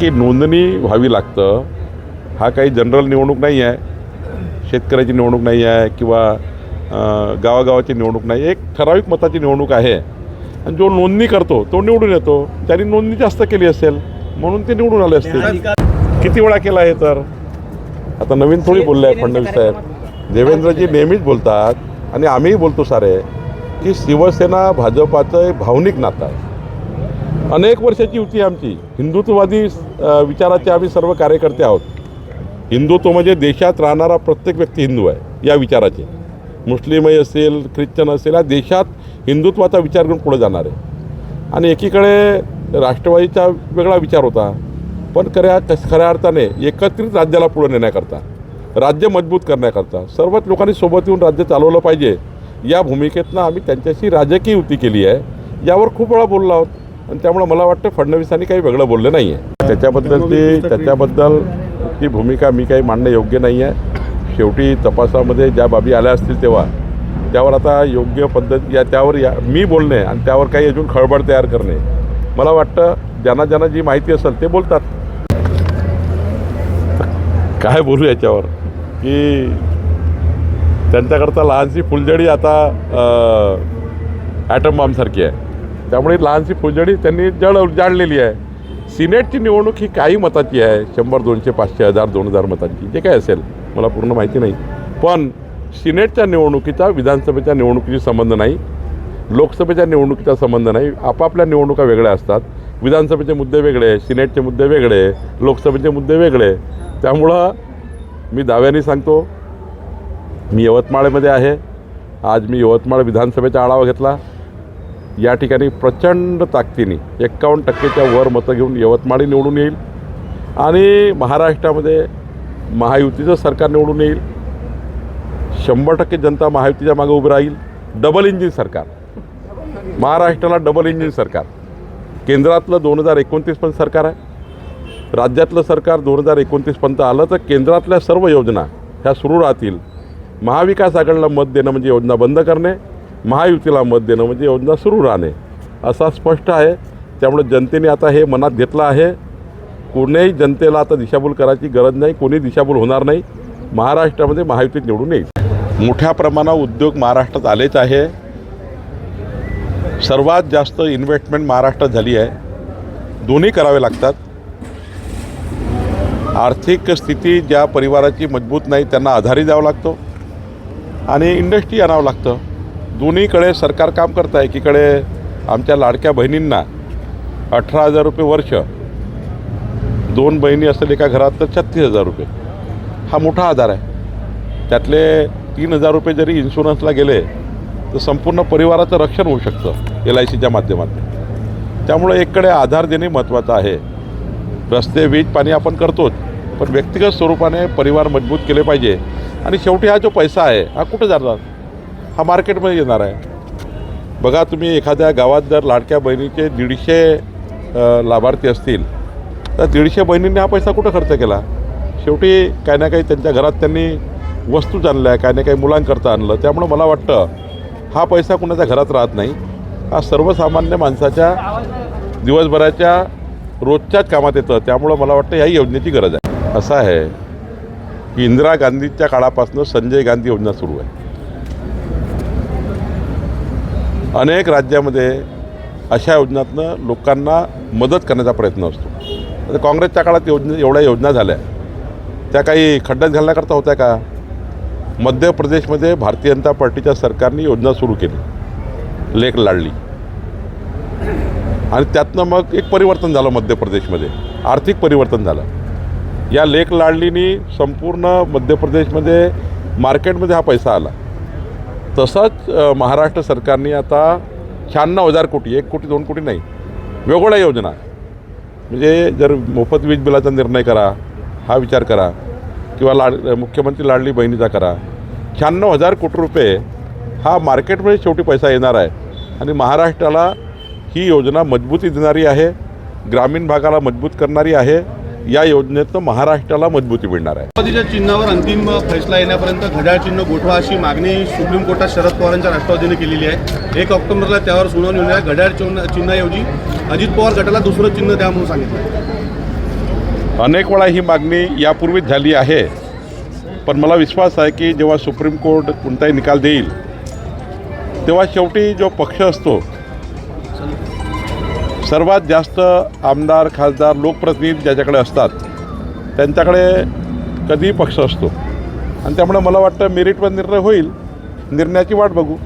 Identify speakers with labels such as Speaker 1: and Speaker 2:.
Speaker 1: की नोंदणी व्हावी लागतं. हा काही जनरल निवडणूक नाही आहे. शेतकऱ्याची निवडणूक नाही आहे किंवा गावागावाची निवडणूक नाही. एक ठराविक मताची निवडणूक आहे. आणि जो नोंदणी करतो तो निवडून येतो. त्यांनी नोंदणी जास्त केली असेल म्हणून ते निवडून आले असतील. किती वेळा केला आहे तर? आता नवीन थोडी बोलले आहे फडणवीस साहेब. देवेंद्रजी नेहमीच बोलतात आणि आम्हीही बोलतो सारे की शिवसेना भाजपाचं भावनिक नातं आहे. अनेक वर्षाची युती आमची. हिंदुत्ववादी विचाराचे आम्ही सर्व कार्यकर्ते आहोत. हिंदुत्व म्हणजे देशात राहणारा प्रत्येक व्यक्ती हिंदू आहे या विचाराचे. मुस्लिमही असेल ख्रिश्चन असेल या देशात हिंदुत्वाचा विचार करून पुढे जाणार आहे. आणि एकीकडे राष्ट्रवादीचा वेगळा विचार होता पण खऱ्या कस- खऱ्या अर्थाने एकत्रित राज्याला पुढे नेण्याकरता राज्य मजबूत करण्याकरता सर्वच लोकांनी सोबत येऊन राज्य चालवलं पाहिजे या भूमिकेतनं आम्ही त्यांच्याशी राजकीय युती केली आहे यावर खूप वेळा बोललो आहोत. आणि त्यामुळे मला वाटतं फडणवीसांनी काही वेगळं बोललं नाही आहे त्याच्याबद्दल ती त्याच्याबद्दल ती भूमिका मी काही मांडणं योग्य नाही आहे शेवटी तपासामध्ये ज्या बाबी आल्या असतील तेव्हा त्यावर आता योग्य पद्धत या त्यावर या मी बोलणे आणि त्यावर काही अजून खळबळ तयार करणे. मला वाटतं ज्यांना ज्यांना जी माहिती असेल ते बोलतात. काय बोलू याच्यावर? की त्यांच्याकरता लहानशी फुलझडी आता ॲटम बॉम्बसारखी आहे. त्यामुळे लहानशी फुलझडी त्यांनी जळ जाळलेली आहे. सिनेटची निवडणूक ही काही मताची आहे. शंभर दोनशे पाचशे हजार दोन हजार मतांची. जे काय असेल मला पूर्ण माहिती नाही. पण सिनेटच्या निवडणुकीचा विधानसभेच्या निवडणुकीशी संबंध नाही. लोकसभेच्या निवडणुकीचा संबंध नाही. आपापल्या निवडणुका वेगळ्या असतात. विधानसभेचे मुद्दे वेगळे सिनेटचे मुद्दे वेगळे लोकसभेचे मुद्दे वेगळे त्यामुळं मी दाव्याने सांगतो मी यवतमाळमध्ये आहे. आज मी यवतमाळ विधानसभेचा आढावा घेतला. या ठिकाणी प्रचंड ताकदीने एक्कावन्न टक्केच्या वर मतं घेऊन यवतमाळी निवडून येईल आणि महाराष्ट्रामध्ये महायुतीचं सरकार निवडून येईल. शंभर टक्के जनता महायुतीच्या मागे उभी राहील. डबल इंजिन सरकार. महाराष्ट्राला डबल इंजिन सरकार. केंद्रातलं दोन हजार एकोणतीसपर्यंत सरकार आहे. राज्यातलं सरकार दोन हजार एकोणतीसपर्यंत आलं तर केंद्रातल्या सर्व योजना ह्या सुरू राहतील. महाविकास आघाडीला मत देणं म्हणजे योजना बंद करणे. महायुतीला मत देणं म्हणजे योजना सुरू राहणे असा स्पष्ट आहे. त्यामुळे जनतेने आता हे मनात घेतलं आहे. कोणीही जनतेला आता दिशाभूल करायची गरज नाही कोणी दिशाभूल होणार नाही. महाराष्ट्रामध्ये महायुतीत निवडून येईल. मोठ्या प्रमाणात उद्योग महाराष्ट्रात आलेच आहे. सर्वात जास्त इन्व्हेस्टमेंट महाराष्ट्रात झाली आहे. दोन्ही करावे लागतात. आर्थिक स्थिती ज्या परिवाराची मजबूत नाही त्यांना आधारी द्यावा लागतो. आणि इंडस्ट्री आणावं लागतं. दोन्हीकडे सरकार काम करत आहे एकीकडे आमच्या लाडक्या बहिणींना अठरा हजार रुपये वर्ष दोन बहिणी असेल एका घरात तर छत्तीस हजार रुपये. हा मोठा आधार आहे. त्यातले तीन हजार रुपये जरी इन्शुरन्सला गेले तर संपूर्ण परिवाराचं रक्षण होऊ शकतं एल आय सीच्या माध्यमातून. त्यामुळे एककडे आधार देणे महत्त्वाचं आहे. रस्ते वीज पाणी आपण करतोच पण व्यक्तिगत स्वरूपाने परिवार मजबूत केले पाहिजे. आणि शेवटी हा जो पैसा आहे हा कुठं जाणार? हा मार्केटमध्ये येणार आहे. बघा तुम्ही एखाद्या गावात जर लाडक्या बहिणीचे दीडशे लाभार्थी असतील तर दीडशे बहिणींनी हा पैसा कुठं खर्च केला? शेवटी काही ना काही त्यांच्या घरात त्यांनी वस्तूच आणल्या काही ना काही मुलांकरता आणलं. त्यामुळं मला वाटतं हा पैसा कुणाच्या घरात राहत नाही. हा सर्वसामान्य माणसाच्या दिवसभराच्या रोजच्याच कामात येतं. त्यामुळं मला वाटतं याही योजनेची गरज आहे. असं आहे की इंदिरा गांधीच्या काळापासून संजय गांधी योजना सुरू आहे. अनेक राज्यामध्ये अशा योजनातनं लोकांना मदत करण्याचा प्रयत्न असतो. आता काँग्रेसच्या काळात योजना एवढ्या योजना झाल्या. त्या काही खड्ड्यात घालण्याकरता होत्या का? मध्य प्रदेशमध्ये भारतीय जनता पार्टीच्या सरकारने योजना सुरू केली. लेख लाडली. आणि त्यातनं मग एक परिवर्तन झालं मध्य प्रदेशमध्ये. आर्थिक परिवर्तन झालं. या लेख लाडलीनी संपूर्ण मध्य प्रदेशमध्ये मार्केटमध्ये हा पैसा आला. तसंच महाराष्ट्र सरकारने आता शहाण्णव हजार कोटी एक कोटी दोन कोटी नाही वेगवेगळ्या योजना. म्हणजे जर मोफत वीज बिलाचा निर्णय करा हा विचार करा किंवा लाड मुख्यमंत्री लाडली बहिणीचा करा शहाण्णव हजार कोटी रुपये हा मार्केटमध्ये शेवटी पैसा येणार आहे. आणि महाराष्ट्राला ही योजना मजबूती देणारी आहे ग्रामीण भागाला मजबूत करणारी आहे या योजनेतनं महाराष्ट्राला मजबूती मिळणार आहे.
Speaker 2: राष्ट्रवादीच्या चिन्हावर अंतिम फैसला येण्यापर्यंत घड्याळ चिन्ह गोठवा अशी मागणी सुप्रीम कोर्टात शरद पवारांच्या राष्ट्रवादीने केलेली आहे. एक ऑक्टोबरला त्यावर सुनावणी होणार आहे. घड्याळ चिन्ह चिन्हाऐवजी अजित पवार गटाला दुसरं चिन्ह द्या म्हणून सांगितलं
Speaker 1: अनेक वेळा ही मागणी यापूर्वीच झाली आहे. पण मला विश्वास आहे की जेव्हा सुप्रीम कोर्ट कोणताही निकाल देईल तेव्हा शेवटी जो पक्ष असतो सर्वात जास्त आमदार खासदार लोकप्रतिनिधी ज्याच्याकडे असतात त्यांच्याकडे कधीही पक्ष असतो. आणि त्यामुळे मला वाटतं मेरिटवर निर्णय होईल. निर्णयाची वाट बघू.